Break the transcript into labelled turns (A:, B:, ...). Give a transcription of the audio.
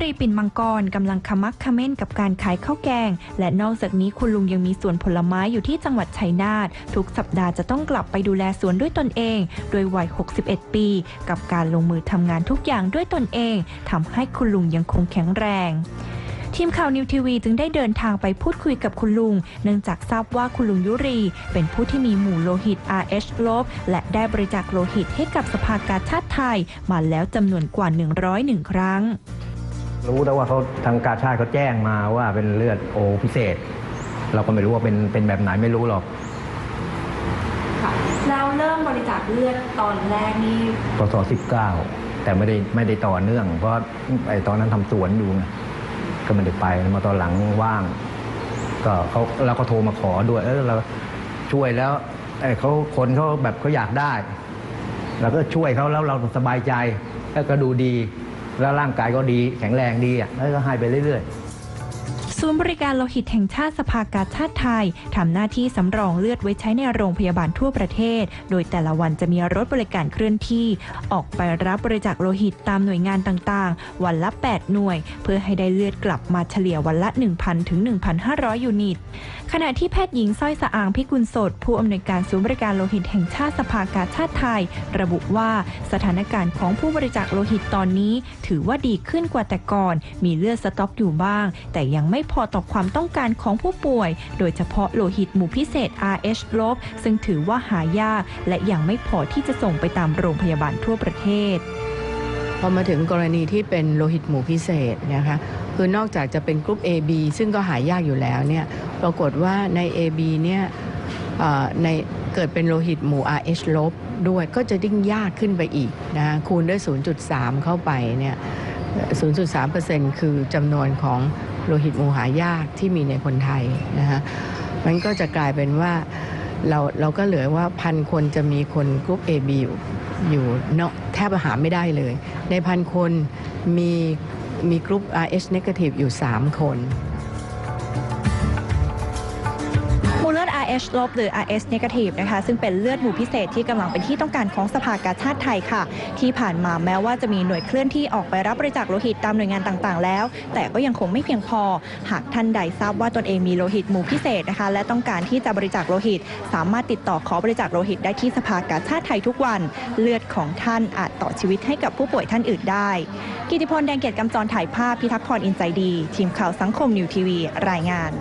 A: รีปิ่นมังกรกำลังขมักขม้นกับการขายข้าวแกง และนอกจากนี้คุณลุงยังมีสวนผลไม้อยู่ที่จังหวัดชัยนาททุกสัปดาห์จะต้องกลับไปดูแลสวนด้วยตนเอง โดยวัย 61 ปี กับการลงมือทำงานทุกอย่างด้วยตนเองทำให้คุณลุงยังคงแข็งแรงทีมข่าวนิวทีวีจึงได้เดินทางไปพูดคุยกับคุณลุง เนื่องจากทราบว่าคุณลุงยุรี เป็นผู้ที่มีหมู่โลหิต RH ลบและได้บริจาคโลหิตให้กับสภากาชาติไทย มาแล้วจำนวนกว่า 101 ครั้ง
B: รู้แต่ว่าเขาทางการชาติเขาแจ้งมาว่าเป็นเลือดโอพิเศษ เราก็ไม่รู้ว่าเป็นเป็นแบบไหนไม่รู้หรอก
A: ค่ะแล้วเริ่มบริจาคเลือดตอนแรกนี่
B: พศ19 แต่ไม่ได้ไม่ได้ต่อเนื่อง เพราะไอ้ตอนนั้นทำสวนอยู่ไงก็ไม่ได้ไปมาตอนหลังว่าง ก็เขาแล้วก็โทรมาขอด้วย เออเราช่วยแล้วไอ้เขาคนเขาแบบเขาอยากได้เราก็ช่วยเขาแล้วเราสบายใจแล้วก็ดูดี แล้วร่างกายก็ดีแข็งแรงดีอะแล้วก็ให้ไปเรื่อย
A: ศูนย์บริการโลหิตแห่งชาติสภากาชาติไทยทำหน้าที่สำรองเลือดไว้ใช้ในโรงพยาบาลทั่วประเทศ โดยแต่ละวันจะมีรถบริการเคลื่อนที่ ออกไปรับบริจาคโลหิตตามหน่วยงานต่างๆ วันละ 8 หน่วย เพื่อให้ได้เลือดกลับมาเฉลี่ยวันละ 1,000 ถึง 1,500 ยูนิต ขณะที่แพทย์หญิงสร้อยสะอางพิกุลสด ผู้อำนวยการศูนย์บริการโลหิตแห่งชาติสภากาชาติไทย ระบุว่าสถานการณ์ของผู้บริจาคโลหิตตอนนี้ ถือว่าดีขึ้นกว่าแต่ก่อน มีเลือดสต็อกอยู่บ้าง แต่ยังไม่พพอต่อความต้องการของผู้ป่วย โดยเฉพาะโลหิตหมู่พิเศษ RH ลบซึ่งถือว่าหายาก และยังไม่พอที่จะส่งไปตามโรงพยาบาลทั่วประเทศ
C: พอมาถึงกรณีที่เป็นโลหิตหมู่พิเศษนะคะคือนอกจากจะเป็นกรุ๊ป AB ซึ่งก็หายากอยู่แล้วเนี่ยปรากฏว่าใน AB เนี่ยในเกิดเป็นโลหิตหมู่ RH ลบด้วยก็จะยิ่งยากขึ้นไปอีกนะคูณด้วย 0.3 เข้าไปเนี่ย0.3%คือจำนวนของ โลหิตหมู่หายากที่มีในคนไทยนะคะมันก็จะกลายเป็นว่าเราเราก็เหลือว่าพันคนจะมีคนกรุ๊ป AB อยู่อยู่เนาะแทบหาไม่ได้เลย ในพันคนมีมีกรุ๊ป RH negative อยู่ 3 คน
A: RH ลบหรือ RS negative นะคะซึ่งเป็นเลือดหมู่พิเศษที่กำลังเป็นที่ต้องการของสภากาชาติไทยค่ะ ที่ผ่านมาแม้ว่าจะมีหน่วยเคลื่อนที่ออกไปรับบริจาคโลหิตตามหน่วยงานต่างๆ แล้ว แต่ก็ยังคงไม่เพียงพอ หากท่านใดทราบว่าตนเองมีโลหิตหมู่พิเศษนะคะ และต้องการที่จะบริจาคโลหิต สามารถติดต่อขอบริจาคโลหิตได้ที่สภากาชาติไทยทุกวัน เลือดของท่านอาจต่อชีวิตให้กับผู้ป่วยท่านอื่นได้ กิติพลแดงเกตกำจรถ่ายภาพพิทักษ์พรอินใจดี ทีมข่าวสังคมนิวทีวี รายงาน